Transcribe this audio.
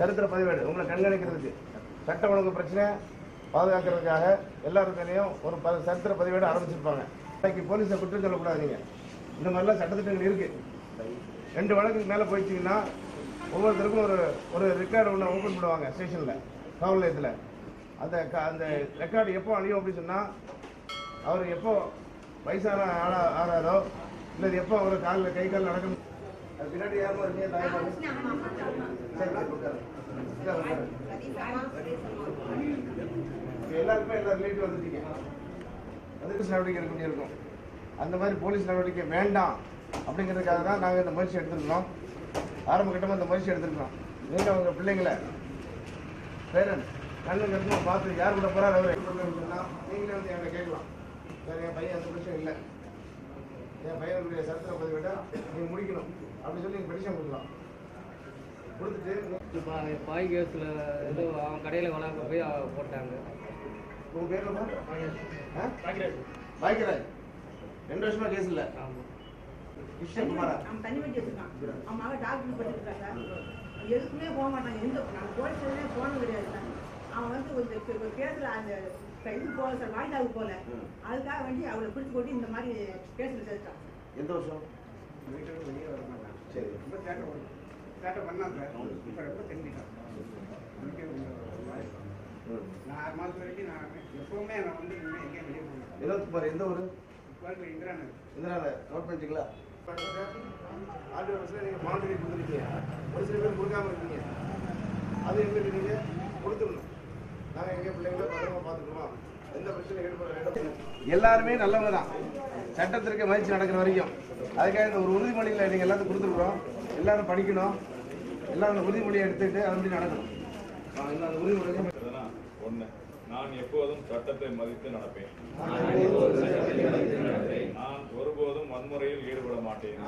சரித்திர பதிவேடு உங்களை கண்காணிக்கிறதுக்கு. சட்ட ஒழுங்கு பிரச்சனை பாதுகாக்கிறதுக்காக எல்லாருக்கையும் ஒரு ப சரித்திர பதிவேடு ஆரம்பிச்சிருப்பாங்க. இன்னைக்கு போலீஸை குற்றம் சொல்லக்கூடாதீங்க. இந்த மாதிரிலாம் சட்டத்திட்டங்கள் இருக்குது ரெண்டு வழக்குக்கு மேலே போயிடுச்சிங்கன்னா ஒவ்வொருத்தருக்கும் ஒரு ஒரு ரெக்கார்டு ஒன்று ஓப்பன் பண்ணுவாங்க ஸ்டேஷனில் காவல் நிலையத்தில். அந்த க- அந்த ரெக்கார்டு எப்போ அழியும் அப்படின்னு சொன்னால் அவர் எப்போ வயசான ஆளா ஆறாரோ இல்லை எப்போ அவர் காலில் கை கால் நடக்கும். அது பின்னாடி யாரும் இருக்கீங்க எல்லாருக்குமே எல்லா ரிலேட்டிவ் வந்துட்டீங்க. அதுக்கு நடவடிக்கை எடுக்க வேண்டியிருக்கும். அந்த மாதிரி போலீஸ் நடவடிக்கை வேண்டாம் அப்படிங்கிறதுக்காக தான் நாங்கள் இந்த முயற்சி எடுத்திருக்கிறோம். ஆரம்ப கட்டமாக இந்த முயற்சி எடுத்திருக்கிறோம். நீங்கள் உங்கள் பிள்ளைங்களை பேரன் கண்ணு கருத்துமா பார்த்து யார் கூட போறாரு அவர்? நீங்களே வந்து என்கிட்ட கேட்கலாம். சார் என் பையன் அந்த பிரச்சனை இல்லை. என் பையனுடைய சரித்திர பதிவிட்டால் நீங்கள் முடிக்கணும். அப்படின்னு சொல்லி நீங்கள் பெட்டிஷன் கொடுக்கலாம். கொடுத்துட்டு பாய் கேஸில் ஏதோ அவன் கடையில் கொண்டாந்து போய் போட்டாங்க. உங்க பேர். என்ன பாய்க்கிறாய் ரெண்டு வருஷமா கேஸ் இல்லை? ஆமாம் கிருஷ்ணகுமாரா அவன் தண்ணி வண்டி வச்சிருக்கான் அவன் மகன் டாக்டர் படிச்சிருக்காங்க எதுக்குமே போக மாட்டாங்க எந்த நான் போலீஸ்லயே போனது கிடையாது சார். அவன் வந்து ஒரு ஒரு கேஸ்ல அந்த இது போல சார் வாய்தாவுக்கு போல. அதுக்காக வேண்டி அவளை பிடிச்சு போட்டு இந்த மாதிரி கேஸ்ல சேர்த்தான் எந்த வருஷம்? வீட்டுக்கு வெளியே வர மாட்டான். சரி. ரொம்ப சேட்டை சேட்டை பண்ணாங்க இப்போ ரொம்ப தெரிஞ்சுட்டான் ஒரு. நான் ஆறு மாதம் வரைக்கும் நான் எப்பவுமே நான் வந்து இனிமேல் எங்கேயும் வெளியே போக மாட்டேன் வினோத்குமார் எந்த ஊர்? வாழ்க்கை இந்திரா நகர் இதனால நோட் பண்ணிட்டீங்களா ஆண்டு வருஷத்துல நீங்க பாண்டிகை கொடுத்துருக்கீங்க. ஒரு சில பேர் கொடுக்காம இருக்கீங்க. அது எங்களுக்கு நீங்க கொடுத்துடணும். நாங்க எங்க பிள்ளைங்கள பத்திரமா பார்த்துக்குவோம் எந்த பிரச்சனையும் ஈடுபட எல்லாருமே நல்லவங்க தான். சட்டத்திற்கு மதிச்சு நடக்கிற வரைக்கும். அதுக்காக இந்த ஒரு உறுதிமொழியில நீங்க எல்லாத்தையும் கொடுத்துருக்குறோம். எல்லாரும் படிக்கணும். எல்லாரும் உறுதிமொழியை எடுத்துக்கிட்டு அது வந்து நடக்கணும். அந்த உறுதிமொழி ஒன்று நான் எப்போதும் சட்டத்தை மதித்து நடப்பேன். நான் ஒருபோதும் வன்முறையில் ஈடுபட மாட்டேன்.